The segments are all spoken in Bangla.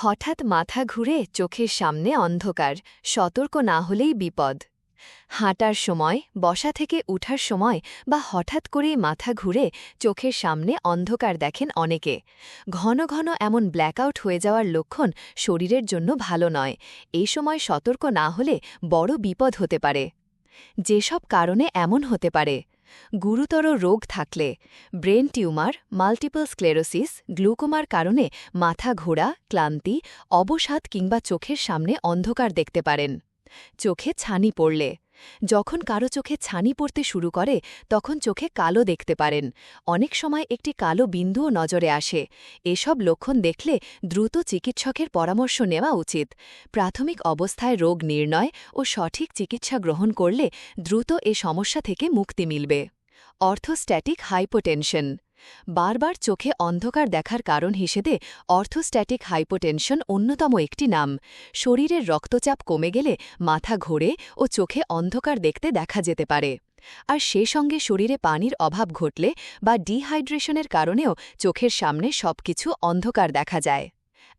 হঠাৎ মাথা ঘুরে চোখের সামনে অন্ধকার, সতর্ক না হলেই বিপদ। হাঁটার সময়, বসা থেকে উঠার সময় বা হঠাৎ করেই মাথা ঘুরে চোখের সামনে অন্ধকার দেখেন অনেকে। ঘন ঘন এমন ব্ল্যাকআউট হয়ে যাওয়ার লক্ষণ শরীরের জন্য ভালো নয়। এই সময় সতর্ক না হলে বড় বিপদ হতে পারে। যেসব কারণে এমন হতে পারে। গুরুতর রোগ থাকলে ব্রেন টিউমার, মাল্টিপল স্ক্লেরোসিস, গ্লুকোমার কারণে মাথা ঘোরা, ক্লান্তি, অবসাদ কিংবা চোখের সামনে অন্ধকার দেখতে পারেন। চোখে ছানি পড়লে যখন কারও চোখে ছানি পড়তে শুরু করে, তখন চোখে কালো দেখতে পারেন। অনেক সময় একটি কালো বিন্দুও নজরে আসে। এসব লক্ষণ দেখলে দ্রুত চিকিৎসকের পরামর্শ নেওয়া উচিত। প্রাথমিক অবস্থায় রোগ নির্ণয় ও সঠিক চিকিৎসা গ্রহণ করলে দ্রুত এ সমস্যা থেকে মুক্তি মিলবে। অর্থোস্ট্যাটিক হাইপোটেনশন বারবার চোখে অন্ধকার দেখার কারণ হিসেবে অর্থোস্ট্যাটিক হাইপোটেনশন অন্যতম একটি নাম। শরীরের রক্তচাপ কমে গেলে মাথা ঘোরে ও চোখে অন্ধকার দেখতে দেখা যেতে পারে। আর সে সঙ্গে শরীরে পানির অভাব ঘটলে বা ডিহাইড্রেশনের কারণেও চোখের সামনে সবকিছু অন্ধকার দেখা যায়।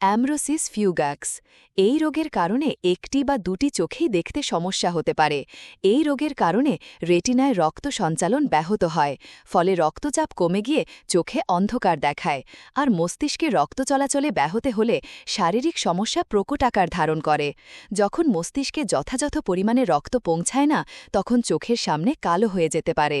অ্যামরোসিস ফিউগ্যাক্স এই রোগের কারণে একটি বা দুটি চোখেই দেখতে সমস্যা হতে পারে। এই রোগের কারণে রেটিনায় রক্ত সঞ্চালন ব্যাহত হয়, ফলে রক্তচাপ কমে গিয়ে চোখে অন্ধকার দেখায়, আর মস্তিষ্কে রক্ত চলাচলে ব্যাহতে হলে শারীরিক সমস্যা প্রকট আকার ধারণ করে। যখন মস্তিষ্কে যথাযথ পরিমাণে রক্ত পৌঁছায় না, তখন চোখের সামনে কালো হয়ে যেতে পারে।